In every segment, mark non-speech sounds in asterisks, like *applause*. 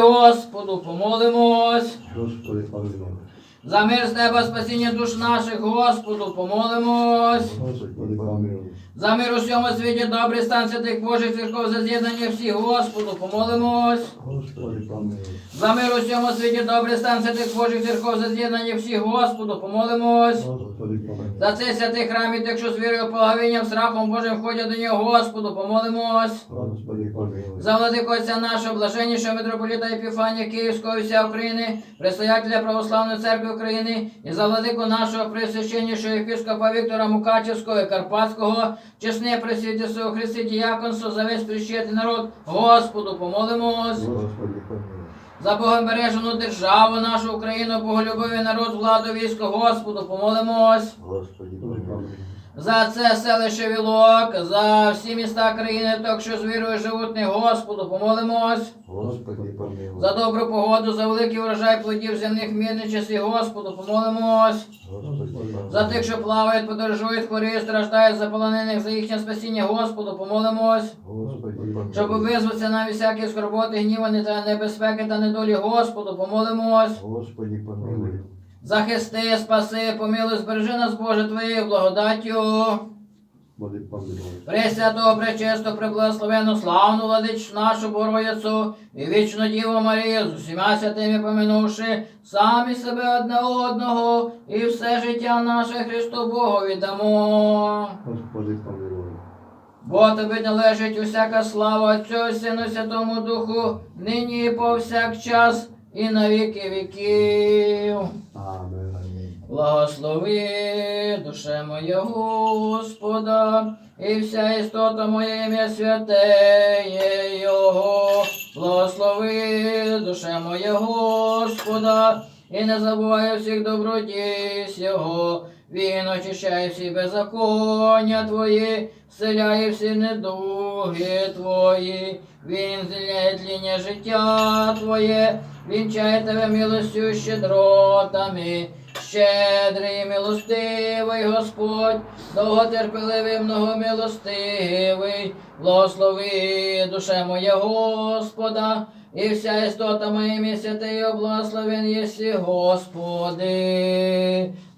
Господу, помолимось. Господи, помилуй. За мир з неба спасіння душ наших, Господу, помолимось. За мир у всьому світі, добрий стан святих Божих церков, за з'єднання всіх, Господу, помолимось. За мир у всьому світі, добрий стан святих Божих церков, за з'єднання всіх, Господу, помолимось. За цей святий храм, і якщо з вірою, поговінням, страхом Божим входять до нього, Господу, помолимось. За владику Отця нашого, блаженнішого митрополіта Епіфанія Київського і вся України, предстоятеля Православної церкви України, і за владику нашого пресвященнішого епіскопа Віктора Мукачевського і Карпатського, чесне пресвітництво Христі Діяконство, за весь прищений народ, Господу, помолимось. Господи. За богобережену державу нашу Україну, боголюбивий народ, владу, військо, Господу, помолимось. Господи. За це селище Вілок, за всі міста країни, так що з вірою живуть не Господу, помолимось. Господи, помилуй. За добру погоду, за великий урожай плодів земних мирних часів, Господу, помолимось. Господи, помилуй. За тих, що плавають, подорожують, хворіють, страждають, за полонених, за їхнє спасіння, Господу, помолимось. Господи, помилуй. Щоб визватися нам всякі скорботи, гнівані та небезпеки та недолі, Господу, помолимось. Господи, помилуй. Захисти, спаси, помилуй, збережи нас, Боже, Твоєю благодаттю. Пресвятого, пречисто, преблагословену, славну владич нашу Богородицю і вічну Діву Марію з усіма святими поминувши самі себе одне одного і все життя наше Христу Богу віддамо. Господи, помилуй. Бо тобі належить усяка слава Отцю Сину Святому Духу, нині і повсякчас, і на віки віків. Благослови душе моя Господа, і вся істота моє ім'я святеє Його. Благослови душе моя Господа, і не забувай всіх добродійсь Його. Він очищає всі беззаконня Твої, вселяє всі недуги Твої, він зціляє тління життя Твоє, вінчає тебе милостю щедротами. Щедрий милостивий Господь, довготерпеливий, многомилостивий, благослови душе моя Господа, і вся істота моя ім'я святий, благословен єсі Господи.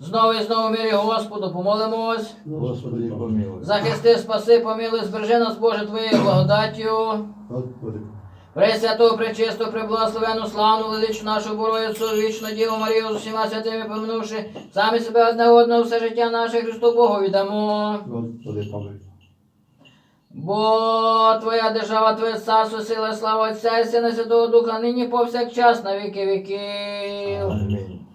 Знову і знову в мирі Господу помолимось. Господи, помилуй. Захисти, спаси, помилуй, збережи нас, Боже, Твоєю благодаттю. Господи, Пресвяту, пречисту, преблагословену, славну, величну нашу Богородицю, вічну Діву Марію з усіма святими поминувши, самі себе одне одного все життя наше Христу Богу віддамо. Господи, помилуй. Бо Твоя держава, Твоє царство, сила, слава Отця і Сина Святого Духа, нині повсякчас на віки віків. Амінь.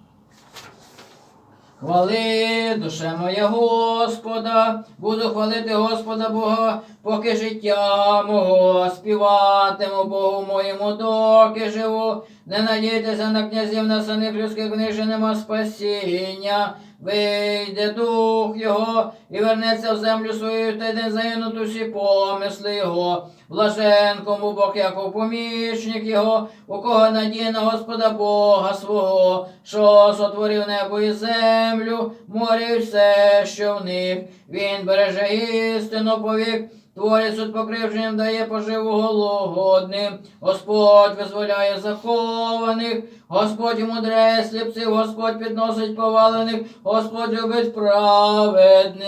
Хвали, душе моя Господа, буду хвалити Господа Бога, поки життя мого співатиму Богу моєму, доки живу. Не надійтеся на князів, на синів людських книжі нема спасіння. Вийде дух його і вернеться в землю свою, та йде загинуть усі помисли його. Блажен, кому Бог як помічник його, у кого надія на Господа Бога свого, що сотворив небо і землю, море і все, що в них. Він береже істину повік. Творить суд покривженим дає поживу голодним, Господь визволяє захованих, Господь мудре сліпців, Господь підносить повалених, Господь любить праведників,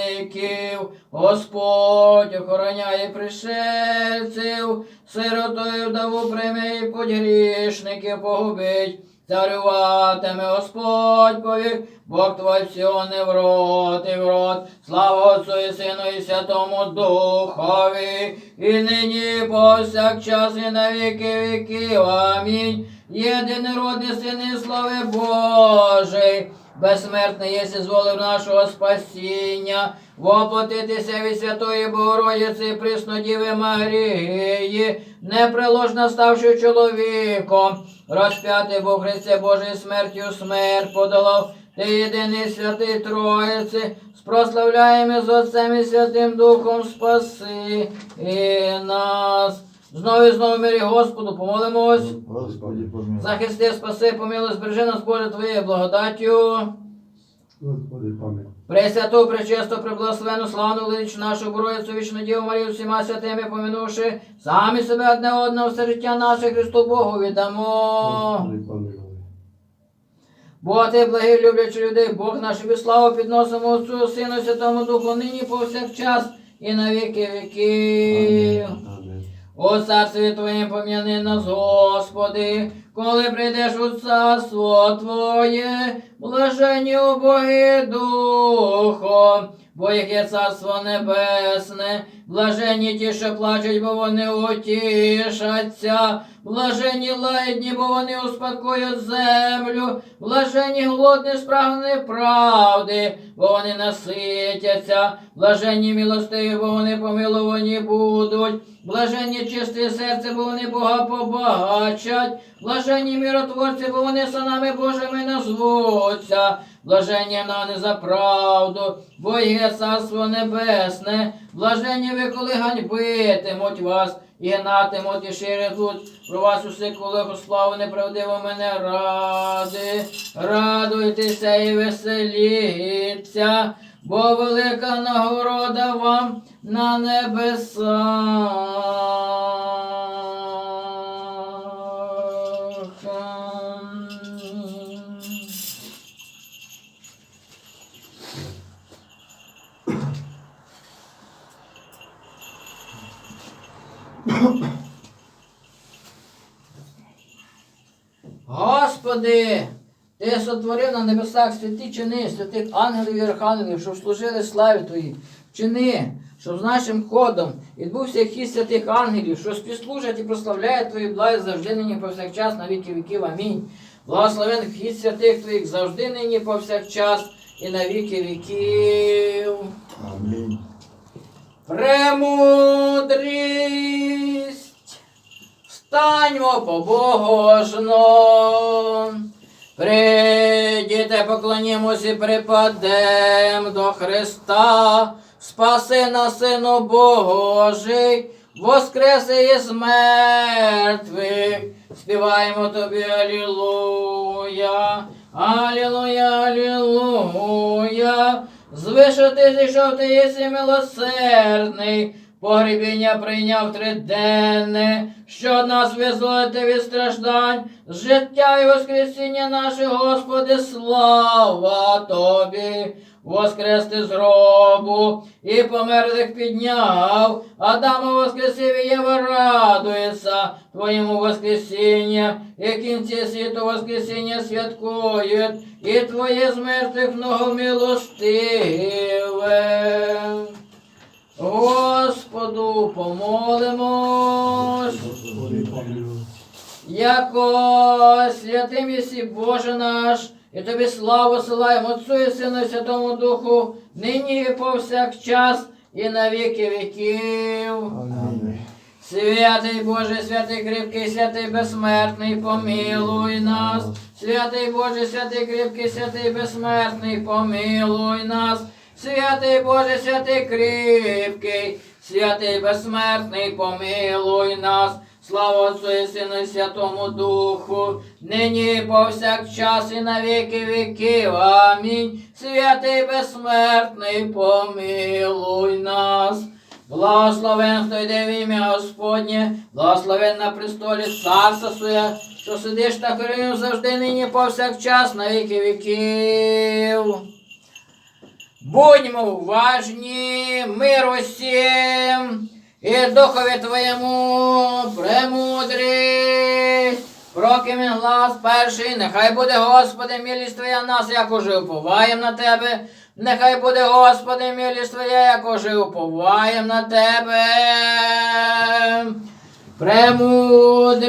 Господь охороняє пришельців, сиротою вдову прийме і путь грішників погубить. Царюватиме Господь повік, Бог твой всього не рот і в рот. Слава Отцу і Сину і Святому Духові, і нині повсякчас і на віки віків. Амінь. Єдиний Син і слави Божий, безсмертний єси зволив нашого спасіння, воплотитися від Святої Богородиці, Приснодіви Марії, неприложно ставши чоловіком, розп'ятий Бог Христе Божий смертю смерть подолав, ти єдиний святий Троїці, спрославляємо з Отцем і Святим Духом спаси і нас. Знову і знову мирі Господу помолимось. Господи, помилуй. Захисти, спаси, помилуй, збережи нас, Боже, Твоєю благодаттю. Господи, помилуй. Пресвяту, пречисту, преблагословену, славну величну нашу Богородицю, вічну Діву Марію, всіма святими помінувши, самі себе одне одного, все життя наше Христу Богу віддамо. Господи, помилуй. Бо ти благий, люблячи людей, Бог наш тобі славу підносимо Отцю, Сину, Святому Духу, нині повсякчас і на віки віків. О царстві Твоїм пом'яни нас, Господи, коли прийдеш у царство Твоє, блажені убогі Духом, бо є царство небесне, блажені ті, що плачуть, бо вони утішаться, блажені лагідні, бо вони успадкують землю, блажені голодні, спрагнені правди, бо вони наситяться, блажені милостиві, бо вони помилувані будуть. Блаженні чисті серце, бо вони Бога побачать. Блаженні миротворці, бо вони синами Божими назвуться. Блаженні нани за правду, бо є царство небесне. Блаженні ви, коли ганьбитимуть вас, і гнатимуть, і ширитуть про вас усе, коли славу неправдиво мене ради. Радуйтеся і веселіться, бо велика нагорода вам на небесах. *coughs* Господи, Ти сотворив на небесах святі чини, святих ангелів і архангелів, щоб служили славі Твоїй. Чини, щоб з нашим ходом відбувся хід святих ангелів, що співслужать і прославляють Твої благи завжди нині повсякчас на віки віків. Амінь. Благословен хід святих Твоїх завжди нині повсякчас і на віки віків. Amen. Премудрість, встаньмо побожно, прийдіте, поклонімось і припадем до Христа, спаси нас, Сину Божий, воскреси із мертвих, співаємо тобі Алілуя, Алілуя, Алілуя. Звише ти зійшов, ти єси милосердний, погребіння прийняв триденне, що нас визволити від страждань, життя і воскресіння наше, Господи, слава Тобі, воскрести з гробу, і померлих підняв, Адама воскресив і Єва радується Твоєму воскресіння, і кінці світу воскресіння святкують, і Твоє з мертвих многомилостиве. Господу помолимось. Господи, помилуй. Яко святим єсі Боже наш, і тобі славу силаємо Отцу і Сину і Святому Духу, нині і повсякчас, і на віки віків. Святий Боже, святий кріпкий, святий безсмертний, помилуй нас. Святий Боже, святий кріпкий, святий безсмертний, помилуй нас. Святий Боже, святий кріпкий, святий безсмертний, помилуй нас. Слава Отцу і Сину і Святому Духу, нині повсякчас і на віки віків. Амінь. Святий безсмертний, помилуй нас. Благословен, хто йде в ім'я Господнє, благословен на престолі царства своє, що сидиш на корінню завжди нині повсякчас на віки віків. Будьмо уважні, мир усім, і духові твоєму премудрість. Прокимен глас перший, нехай буде, Господи, милість Твоя нас, як уже уповаєм на Тебе. Нехай буде, Господи, милість Твоя, як уже уповаєм на Тебе. Премудрість.